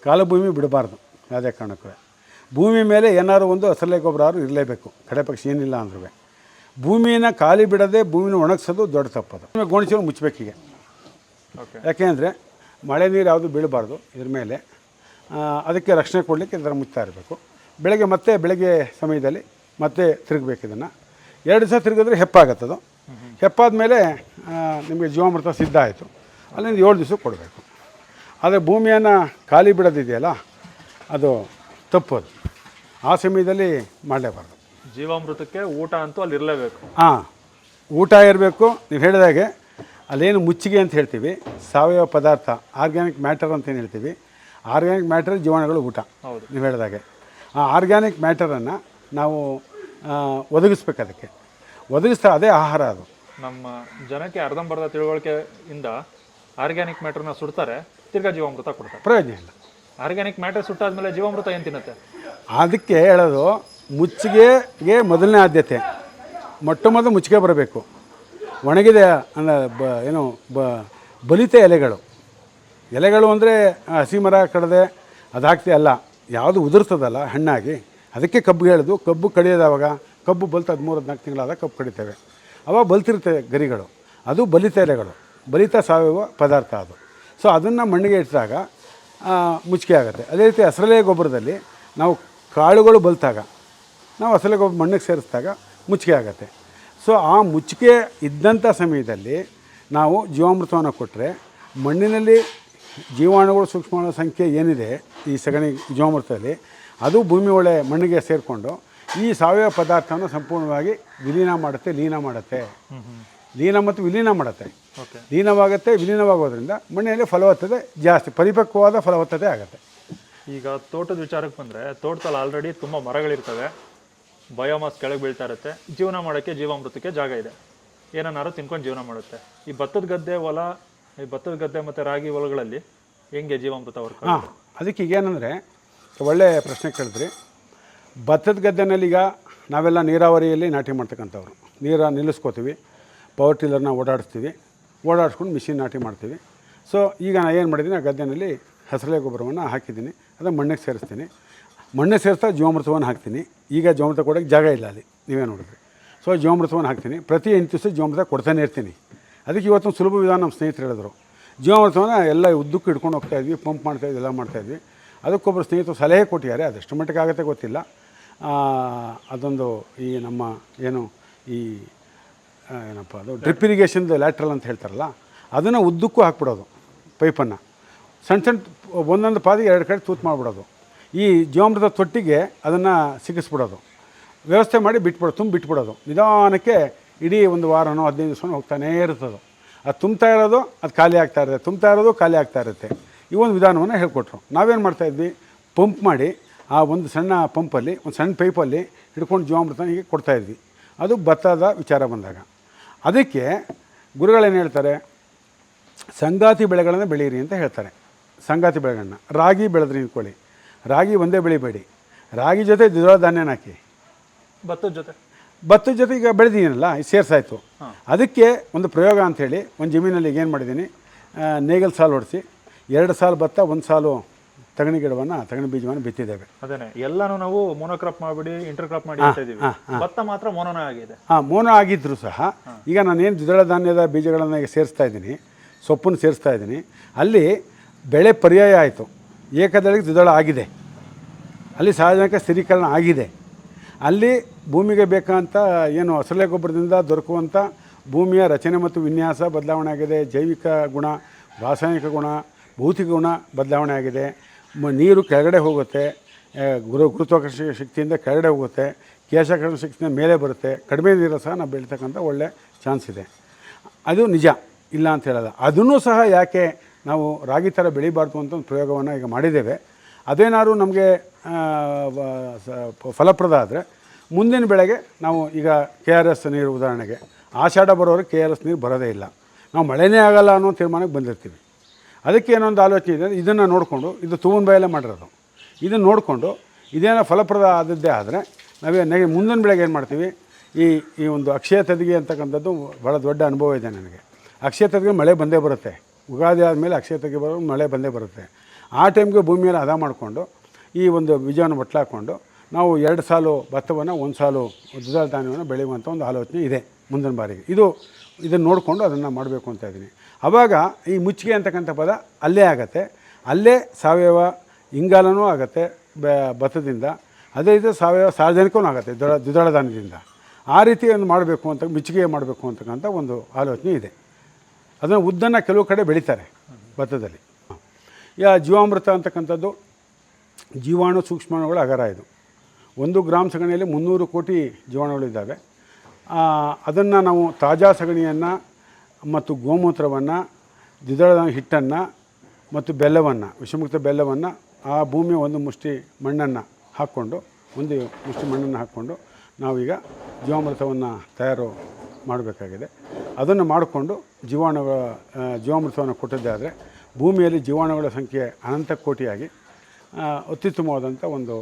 ಕಾಲು ಭೂಮಿ ಬಿಡಬಾರ್ದು ಯಾವುದೇ ಕಾರಣಕ್ಕೂ. ಭೂಮಿ ಮೇಲೆ ಏನಾದ್ರು ಒಂದು ಹಸರಲೆ ಗೊಬ್ಬರ ಆದ್ರೂ ಇರಲೇಬೇಕು ಕಡೆ ಪಕ್ಷ ಏನಿಲ್ಲ ಅಂದ್ರೂ ಭೂಮಿನ ಖಾಲಿ ಬಿಡದೆ ಭೂಮಿನ ಒಣಗಿಸೋದು ದೊಡ್ಡ ತಪ್ಪದು. ಮುಚ್ಚಬೇಕೀಗ ಓಕೆ ಯಾಕೆಂದರೆ ಮಳೆ ನೀರು ಯಾವುದು ಬೀಳಬಾರ್ದು ಇದ್ರ ಮೇಲೆ. ಅದಕ್ಕೆ ರಕ್ಷಣೆ ಕೊಡಲಿಕ್ಕೆ ಇದರ ಮುಚ್ತಾ ಇರಬೇಕು. ಬೆಳಗ್ಗೆ ಮತ್ತೆ ಬೆಳಗ್ಗೆ ಸಮಯದಲ್ಲಿ ಮತ್ತೆ ತಿರುಗಬೇಕು ಇದನ್ನು. ಎರಡು ದಿವಸ ತಿರುಗಿದ್ರೆ ಹೆಪ್ಪಾಗತ್ತದು. ಹೆಪ್ಪಾದ ಮೇಲೆ ನಿಮಗೆ ಜೀವಾಮೃತ ಸಿದ್ಧ ಆಯಿತು. ಅಲ್ಲಿಂದ ಏಳು ದಿವಸ ಕೊಡಬೇಕು. ಆದರೆ ಭೂಮಿಯನ್ನು ಖಾಲಿ ಬಿಡೋದಿದೆಯಲ್ಲ ಅದು ತಪ್ಪೋದು. ಆ ಸಮಯದಲ್ಲಿ ಮಾಡಲೇಬಾರ್ದು. ಜೀವಾಮೃತಕ್ಕೆ ಊಟ ಅಂತೂ ಅಲ್ಲಿ ಇರಲೇಬೇಕು. ಹಾಂ ಊಟ ಇರಬೇಕು. ನೀವು ಹೇಳಿದಾಗೆ ಅಲ್ಲೇನು ಮುಚ್ಚಿಗೆ ಅಂತ ಹೇಳ್ತೀವಿ. ಸಾವಯವ ಪದಾರ್ಥ ಆರ್ಗ್ಯಾನಿಕ್ ಮ್ಯಾಟರ್ ಅಂತ ಏನು ಹೇಳ್ತೀವಿ. ಆರ್ಗ್ಯಾನಿಕ್ ಮ್ಯಾಟರ್ ಜೀವಾಣುಗಳು ಊಟ. ಹೌದು. ನೀವು ಹೇಳಿದಾಗೆ. ಆ ಆರ್ಗ್ಯಾನಿಕ್ ಮ್ಯಾಟರನ್ನು ನಾವು ಒದಗಿಸ್ಬೇಕು ಅದಕ್ಕೆ. ಒದಗಿಸ್ತಾ ಅದೇ ಆಹಾರ ಅದು. ನಮ್ಮ ಜನಕ್ಕೆ ಅರ್ಧಂಬರ್ಧ ತಿಳುವಳಿಕೆಯಿಂದ ಆರ್ಗ್ಯಾನಿಕ್ ಮ್ಯಾಟ್ರನ್ನ ಸುಡ್ತಾರೆ ತಿರ್ಗಾ ಜೀವಾಮೃತ ಕೊಡ್ತಾರೆ. ಪ್ರಯೋಜನ ಇಲ್ಲ. ಆರ್ಗ್ಯಾನಿಕ್ ಮ್ಯಾಟರ್ ಸುಟ್ಟಾದ್ಮೇಲೆ ಜೀವಾಮೃತ ಏನು ತಿನ್ನುತ್ತೆ? ಅದಕ್ಕೆ ಹೇಳೋದು ಮುಚ್ಚಿಗೆಗೆ ಮೊದಲನೇ ಆದ್ಯತೆ. ಮೊಟ್ಟ ಮೊದಲು ಮುಚ್ಚಿಗೆ ಬರಬೇಕು. ಒಣಗಿದೆ ಅಂದರೆ ಬ, ಏನು, ಬ, ಬಲಿತ ಎಲೆಗಳು. ಎಲೆಗಳು ಅಂದರೆ ಹಸಿ ಮರ ಕಡದೆ ಅದಾಗ್ತಿ ಅಲ್ಲ, ಯಾವುದು ಉದುರ್ತದಲ್ಲ ಹಣ್ಣಾಗಿ, ಅದಕ್ಕೆ ಕಬ್ಬು ಹೇಳೋದು, ಕಬ್ಬು ಕಡಿಯೋದವಾಗ, ಕಬ್ಬು ಬಲ್ತು ಹದಿಮೂರು ಹದಿನಾಲ್ಕು ತಿಂಗಳಾದಾಗ ಕಬ್ಬು ಕಡಿತೇವೆ. ಅವಾಗ ಬಲ್ತಿರ್ತವೆ ಗರಿಗಳು, ಅದು ಬಲಿತ ಎಲೆಗಳು, ಬಲಿತ ಸಾವಯವ ಪದಾರ್ಥ ಅದು. ಸೊ ಅದನ್ನು ಮಣ್ಣಿಗೆ ಇಟ್ಟಾಗ ಮುಚ್ಚಿಗೆ ಆಗುತ್ತೆ. ಅದೇ ರೀತಿ ಹಸರಲೆ ಗೊಬ್ಬರದಲ್ಲಿ ನಾವು ಕಾಳುಗಳು ಬಲ್ತಾಗ, ನಾವು ಹಸರಲೆ ಗೊಬ್ಬರ ಮಣ್ಣಿಗೆ ಸೇರಿಸಿದಾಗ ಮುಚ್ಚಿಗೆ ಆಗುತ್ತೆ. ಸೊ ಆ ಮುಚ್ಚಿಗೆ ಇದ್ದಂಥ ಸಮಯದಲ್ಲಿ ನಾವು ಜೀವಾಮೃತವನ್ನು ಕೊಟ್ಟರೆ ಮಣ್ಣಿನಲ್ಲಿ ಜೀವಾಣುಗಳು ಸೂಕ್ಷ್ಮಾಣು ಸಂಖ್ಯೆ ಏನಿದೆ ಈ ಸಗಣಿ ಜೀವಾಮೃತದಲ್ಲಿ ಅದು ಭೂಮಿ ಒಳ್ಳೆ ಮಣ್ಣಿಗೆ ಸೇರಿಕೊಂಡು ಈ ಸಾವಯವ ಪದಾರ್ಥವನ್ನು ಸಂಪೂರ್ಣವಾಗಿ ವಿಲೀನ ಮಾಡುತ್ತೆ ಲೀನ ಮಾಡುತ್ತೆ. ಲೀನ ಮತ್ತು ವಿಲೀನ ಮಾಡುತ್ತೆ. ಓಕೆ. ಲೀನವಾಗುತ್ತೆ ವಿಲೀನವಾಗೋದ್ರಿಂದ ಮಣ್ಣಿನಲ್ಲಿ ಫಲವತ್ತತೆ ಜಾಸ್ತಿ ಪರಿಪಕ್ವವಾದ ಫಲವತ್ತತೆ ಆಗುತ್ತೆ. ಈಗ ತೋಟದ ವಿಚಾರಕ್ಕೆ ಬಂದರೆ ತೋಟದಲ್ಲಿ ಆಲ್ರೆಡಿ ತುಂಬ ಮರಗಳಿರ್ತವೆ. ಬಯೋಮಾಸ್ ಕೆಳಗೆ ಬೀಳ್ತಾ ಇರುತ್ತೆ. ಜೀವನ ಮಾಡೋಕ್ಕೆ ಜೀವಾಮೃತಕ್ಕೆ ಜಾಗ ಇದೆ. ಏನನ್ನಾರು ತಿನ್ಕೊಂಡು ಜೀವನ ಮಾಡುತ್ತೆ. ಈ ಭತ್ತದ ಗದ್ದೆ ಹೊಲ ಈ ಭತ್ತದ ಗದ್ದೆ ಮತ್ತು ರಾಗಿ ಹೊಲಗಳಲ್ಲಿ ಹೆಂಗೆ ಜೀವಾಮೃತ ವರ್ಕ್ ಹಾಂ ಅದಕ್ಕೆ ಈಗೇನೆಂದರೆ ಒಳ್ಳೆಯ ಪ್ರಶ್ನೆ ಕೇಳಿದ್ರಿ. ಭತ್ತದ ಗದ್ದೆನಲ್ಲಿ ಈಗ ನಾವೆಲ್ಲ ನೀರಾವರಿಯಲ್ಲಿ ನಾಟಿ ಮಾಡ್ತಕ್ಕಂಥವ್ರು. ನೀರ ನಿಲ್ಲಿಸ್ಕೋತೀವಿ ಪವರ್ ಟಿಲ್ಲರ್ನ ಓಡಾಡಿಸ್ತೀವಿ ಓಡಾಡಿಸ್ಕೊಂಡು ಮಿಷಿನ್ ನಾಟಿ ಮಾಡ್ತೀವಿ. ಸೊ ಈಗ ನಾನು ಏನು ಮಾಡಿದ್ದೀನಿ ಆ ಗದ್ದೆನಲ್ಲಿ ಹಸರಲೆ ಗೊಬ್ಬರವನ್ನು ಹಾಕಿದ್ದೀನಿ ಅದನ್ನು ಮಣ್ಣಿಗೆ ಸೇರಿಸ್ತೀನಿ. ಮಣ್ಣಿಗೆ ಸೇರಿಸ್ತಾ ಜೀವಾಮೃತವನ್ನು ಹಾಕ್ತೀನಿ. ಈಗ ಜೀವಾಮೃತ ಕೊಡೋಕ್ಕೆ ಜಾಗ ಇಲ್ಲ ಅಲ್ಲಿ. ನೀವೇ ನೋಡಿದ್ರಿ. ಸೊ, ಜೀವಾಮೃತವನ್ನು ಹಾಕ್ತೀನಿ. ಪ್ರತಿ ಎಂಟು ದಿವಸ ಜೀವಾಮೃತ ಕೊಡ್ತಾನೆ ಇರ್ತೀನಿ. ಅದಕ್ಕೆ ಇವತ್ತು ಸುಲಭ ವಿಧಾನ ನಮ್ಮ ಸ್ನೇಹಿತರು ಹೇಳಿದ್ರು. ಜೀವಾಮೃತವನ್ನು ಎಲ್ಲ ಉದ್ದಕ್ಕೂ ಇಟ್ಕೊಂಡು ಹೋಗ್ತಾ ಇದ್ವಿ, ಪಂಪ್ ಮಾಡ್ತಾ ಇದ್ವಿ, ಎಲ್ಲ ಮಾಡ್ತಾಯಿದ್ವಿ ಅದಕ್ಕೊಬ್ಬರು ಸ್ನೇಹಿತರು ಸಲಹೆ ಕೊಟ್ಟಿದ್ದಾರೆ. ಅದೆಷ್ಟು ಮಟ್ಟಿಗೆ ಆಗುತ್ತೆ ಗೊತ್ತಿಲ್ಲ. ಅದೊಂದು ಈ ನಮ್ಮ ಏನು ಈ ಏನಪ್ಪ ಅದು ಡ್ರಿಪ್ ಇರಿಗೇಷನ್ದು ಲ್ಯಾಟ್ರಲ್ ಅಂತ ಹೇಳ್ತಾರಲ್ಲ, ಅದನ್ನು ಉದ್ದಕ್ಕೂ ಹಾಕ್ಬಿಡೋದು ಪೈಪನ್ನು. ಸಣ್ಣ ಸಣ್ಣ ಒಂದೊಂದು ಪಾದಿಗೆ ಎರಡು ಕಡೆ ತೂತು ಮಾಡಿಬಿಡೋದು. ಈ ಜೀವಾಮೃತ ತೊಟ್ಟಿಗೆ ಅದನ್ನು ಸಿಕ್ಕಿಸ್ಬಿಡೋದು ವ್ಯವಸ್ಥೆ ಮಾಡಿ ಬಿಟ್ಬಿಡೋದು ತುಂಬಿ ಬಿಟ್ಬಿಡೋದು. ನಿಧಾನಕ್ಕೆ ಇಡೀ ಒಂದು ವಾರನೋ ಹದಿನೈದು ದಿವಸನೋ ಹೋಗ್ತಾನೇ ಇರ್ತದೆ. ಅದು ತುಂಬ್ತಾ ಇರೋದು, ಅದು ಖಾಲಿ ಆಗ್ತಾ ಇರುತ್ತೆ. ತುಂಬ್ತಾ ಇರೋದು, ಖಾಲಿ ಆಗ್ತಾ ಇರುತ್ತೆ. ಈ ಒಂದು ವಿಧಾನವನ್ನು ಹೇಳ್ಕೊಟ್ರು. ನಾವೇನು ಮಾಡ್ತಾಯಿದ್ವಿ ಪಂಪ್ ಮಾಡಿ ಆ ಒಂದು ಸಣ್ಣ ಪಂಪಲ್ಲಿ, ಒಂದು ಸಣ್ಣ ಪೈಪಲ್ಲಿ ಹಿಡ್ಕೊಂಡು ಜೀವಾಮೃತ ಹೀಗೆ ಕೊಡ್ತಾಯಿದ್ವಿ ಅದು ಭತ್ತದ ವಿಚಾರ ಬಂದಾಗ. ಅದಕ್ಕೆ ಗುರುಗಳೇನು ಹೇಳ್ತಾರೆ? ಸಂಗಾತಿ ಬೆಳೆಗಳನ್ನು ಬೆಳೀರಿ ಅಂತ ಹೇಳ್ತಾರೆ. ಸಂಗಾತಿ ಬೆಳೆಗಳನ್ನ. ರಾಗಿ ಬೆಳೆದ್ರಿ ಅಂದ್ಕೊಳ್ಳಿ. ರಾಗಿ ಒಂದೇ ಬೆಳಿಬೇಡಿ. ರಾಗಿ ಜೊತೆ ದ್ವಿದಳ ಧಾನ್ಯನ ಹಾಕಿ. ಭತ್ತದ ಜೊತೆ? ಭತ್ತದ ಜೊತೆ ಈಗ ಬೆಳೆದಿದ್ದೀನಲ್ಲ ಸೇರ್ಸಾಯಿತು. ಅದಕ್ಕೆ ಒಂದು ಪ್ರಯೋಗ ಅಂಥೇಳಿ ಒಂದು ಜಮೀನಲ್ಲಿ ಈಗ ಏನು ಮಾಡಿದ್ದೀನಿ ನೇಗಲ್ ಸಾಲು ಹೊಡಿಸಿ ಎರಡು ಸಾಲು ಭತ್ತ ಒಂದು ಸಾಲು ತಗಣಿ ಗಿಡವನ್ನು ತಗಣಿ ಬೀಜವನ್ನು ಬಿತ್ತಿದ್ದೇವೆ. ಅದೇ ಎಲ್ಲಾನು ನಾವು ಮೋನೋಕ್ರಾಪ್ ಮಾಡಿಬಿಡಿ ಇಂಟರ್ ಕ್ರಾಪ್ ಮಾಡಿ ಭತ್ತ ಮಾತ್ರ ಮೋನೋನ ಆಗಿದೆ. ಹಾಂ ಮೋನೋ ಆಗಿದ್ದರೂ ಸಹ ಈಗ ನಾನೇನು ದ್ವಿದಳ ಧಾನ್ಯದ ಬೀಜಗಳನ್ನು ಈಗ ಸೇರಿಸ್ತಾ ಇದ್ದೀನಿ ಸೊಪ್ಪನ್ನು ಸೇರಿಸ್ತಾ ಇದ್ದೀನಿ ಅಲ್ಲಿ ಬೆಳೆ ಪರ್ಯಾಯ ಆಯಿತು. ಏಕದಳಿಗೆ ದ್ವಿದಳ ಆಗಿದೆ. ಅಲ್ಲಿ ಸಾರ್ವಜನಿಕ ಸ್ಥಿರೀಕರಣ ಆಗಿದೆ. ಅಲ್ಲಿ ಭೂಮಿಗೆ ಬೇಕಾದಂಥ ಏನು ಹಸಲೆ ಗೊಬ್ಬರದಿಂದ ದೊರಕುವಂಥ ಭೂಮಿಯ ರಚನೆ ಮತ್ತು ವಿನ್ಯಾಸ ಬದಲಾವಣೆ ಆಗಿದೆ. ಜೈವಿಕ ಗುಣ, ರಾಸಾಯನಿಕ ಗುಣ, ಭೌತಿಕ ಗುಣ ಬದಲಾವಣೆ ಆಗಿದೆ. ಮ- ನೀರು ಕೆಳಗಡೆ ಹೋಗುತ್ತೆ. ಗುರು, ಗುರುತ್ವಾಕರ್ಷಣ ಶಕ್ತಿಯಿಂದ ಕೆಳಗಡೆ ಹೋಗುತ್ತೆ. ಕೇಶಾಕರ್ಷಣ ಶಕ್ತಿಯಿಂದ ಮೇಲೆ ಬರುತ್ತೆ. ಕಡಿಮೆ ನೀರು ಸಹ ನಾವು ಬೆಳೀತಕ್ಕಂಥ ಒಳ್ಳೆ ಚಾನ್ಸ್ ಇದೆ. ಅದು ನಿಜ, ಇಲ್ಲ ಅಂತ ಹೇಳಲ್ಲ. ಅದನ್ನೂ ಸಹ ಯಾಕೆ ನಾವು ರಾಗಿ ಥರ ಬೆಳಿಬಾರ್ದು ಅಂತ ಒಂದು ಪ್ರಯೋಗವನ್ನು ಈಗ ಮಾಡಿದ್ದೇವೆ. ಅದೇನಾದ್ರು ನಮಗೆ ಫಲಪ್ರದ ಆದರೆ, ಮುಂದಿನ ಬೆಳೆಗೆ ನಾವು ಈಗ ಕೆ ಆರ್ ಎಸ್ ನೀರು ಉದಾಹರಣೆಗೆ, ಆಷಾಢ ಬರೋರಿಗೆ ಕೆ ಆರ್ ಎಸ್ ನೀರು ಬರೋದೇ ಇಲ್ಲ. ನಾವು ಮಳೆನೇ ಆಗಲ್ಲ ಅನ್ನೋ ತೀರ್ಮಾನಕ್ಕೆ ಬಂದಿರ್ತೀವಿ. ಅದಕ್ಕೆ ಏನೊಂದು ಆಲೋಚನೆ ಇದೆ, ಇದನ್ನು ನೋಡಿಕೊಂಡು, ಇದು ತೂವನ್ ಬಾಯಲ್ಲೇ ಮಾಡಿರೋದು. ಇದನ್ನು ನೋಡಿಕೊಂಡು, ಇದೇನೋ ಫಲಪ್ರದ ಆದದ್ದೇ ಆದರೆ, ನಾವೇ ಮುಂದಿನ ಬೆಳೆಗೆ ಏನು ಮಾಡ್ತೀವಿ, ಈ ಈ ಒಂದು ಅಕ್ಷಯ ತದಿಗೆ ಅಂತಕ್ಕಂಥದ್ದು ಭಾಳ ದೊಡ್ಡ ಅನುಭವ ಇದೆ ನನಗೆ. ಅಕ್ಷಯ ತದಿಗೆ ಮಳೆ ಬಂದೇ ಬರುತ್ತೆ. ಉಗಾದಿ ಆದಮೇಲೆ ಅಕ್ಷಯ ತದಿಗೆ ಬರೋ ಮಳೆ ಬಂದೇ ಬರುತ್ತೆ. ಆ ಟೈಮ್ಗೆ ಭೂಮಿಯಲ್ಲಿ ಹದ ಮಾಡಿಕೊಂಡು ಈ ಒಂದು ಬೀಜವನ್ನು ಬಟ್ಲಾಕೊಂಡು ನಾವು ಎರಡು ಸಾಲು ಭತ್ತವನ್ನು, ಒಂದು ಸಾಲು ದ್ವಿದಳ ಧಾನ್ಯವನ್ನು ಬೆಳೆಯುವಂಥ ಒಂದು ಆಲೋಚನೆ ಇದೆ ಮುಂದಿನ ಬಾರಿಗೆ. ಇದು ಇದನ್ನು ನೋಡಿಕೊಂಡು ಅದನ್ನು ಮಾಡಬೇಕು ಅಂತ ಇದ್ದೀನಿ. ಆವಾಗ ಈ ಮುಚ್ಚಿಗೆ ಅಂತಕ್ಕಂಥ ಪದ ಅಲ್ಲೇ ಆಗತ್ತೆ. ಅಲ್ಲೇ ಸಾವಯವ ಇಂಗಾಲನೂ ಆಗುತ್ತೆ ಭತ್ತದಿಂದ. ಅದೇ ರೀತಿ ಸಾವಯವ ಸಾರ್ವಜನಿಕವೂ ಆಗುತ್ತೆ, ದ್ವಿದಳ ದ್ವಿದಳ ಧಾನ್ಯದಿಂದ. ಆ ರೀತಿ ಮಾಡಬೇಕು ಅಂತ, ಮುಚ್ಚಿಗೆ ಮಾಡಬೇಕು ಅಂತಕ್ಕಂಥ ಒಂದು ಆಲೋಚನೆ ಇದೆ. ಅದನ್ನು ಉದ್ದನ್ನು ಕೆಲವು ಕಡೆ ಬೆಳೀತಾರೆ ಭತ್ತದಲ್ಲಿ. ಯಾ ಜೀವಾಮೃತ ಅಂತಕ್ಕಂಥದ್ದು ಜೀವಾಣು ಸೂಕ್ಷ್ಮಾಣುಗಳು ಅಗರ ಇದು. ಒಂದು ಗ್ರಾಮ್ ಸಗಣಿಯಲ್ಲಿ ಮುನ್ನೂರು ಕೋಟಿ ಜೀವಾಣುಗಳಿದ್ದಾವೆ. ಅದನ್ನು ನಾವು ತಾಜಾ ಸಗಣಿಯನ್ನು ಮತ್ತು ಗೋಮೂತ್ರವನ್ನು, ದ್ವಿದಳ ಹಿಟ್ಟನ್ನು ಮತ್ತು ಬೆಲ್ಲವನ್ನು, ವಿಷಮುಕ್ತ ಬೆಲ್ಲವನ್ನು, ಆ ಭೂಮಿಯ ಒಂದು ಮುಷ್ಟಿ ಮಣ್ಣನ್ನು ಹಾಕ್ಕೊಂಡು, ಒಂದು ಮುಷ್ಟಿ ಮಣ್ಣನ್ನು ಹಾಕ್ಕೊಂಡು ನಾವೀಗ ಜೀವಾಮೃತವನ್ನು ತಯಾರು ಮಾಡಬೇಕಾಗಿದೆ. ಅದನ್ನು ಮಾಡಿಕೊಂಡು ಜೀವಾಣುಗಳ ಜೀವಾಮೃತವನ್ನು ಕೊಟ್ಟದ್ದೇ ಆದರೆ ಭೂಮಿಯಲ್ಲಿ ಜೀವಾಣುಗಳ ಸಂಖ್ಯೆ ಅನಂತ ಕೋಟಿಯಾಗಿ ಅತ್ಯುತ್ತಮವಾದಂಥ ಒಂದು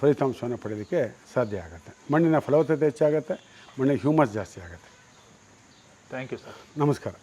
ಫಲಿತಾಂಶವನ್ನು ಪಡೆಯೋದಕ್ಕೆ ಸಾಧ್ಯ ಆಗುತ್ತೆ. ಮಣ್ಣಿನ ಫಲವತ್ತತೆ ಹೆಚ್ಚಾಗುತ್ತೆ ಮಣ್ಣಿನ ಹ್ಯೂಮಸ್ ಜಾಸ್ತಿ ಆಗುತ್ತೆ. ಥ್ಯಾಂಕ್ ಯು ಸರ್ ನಮಸ್ಕಾರ.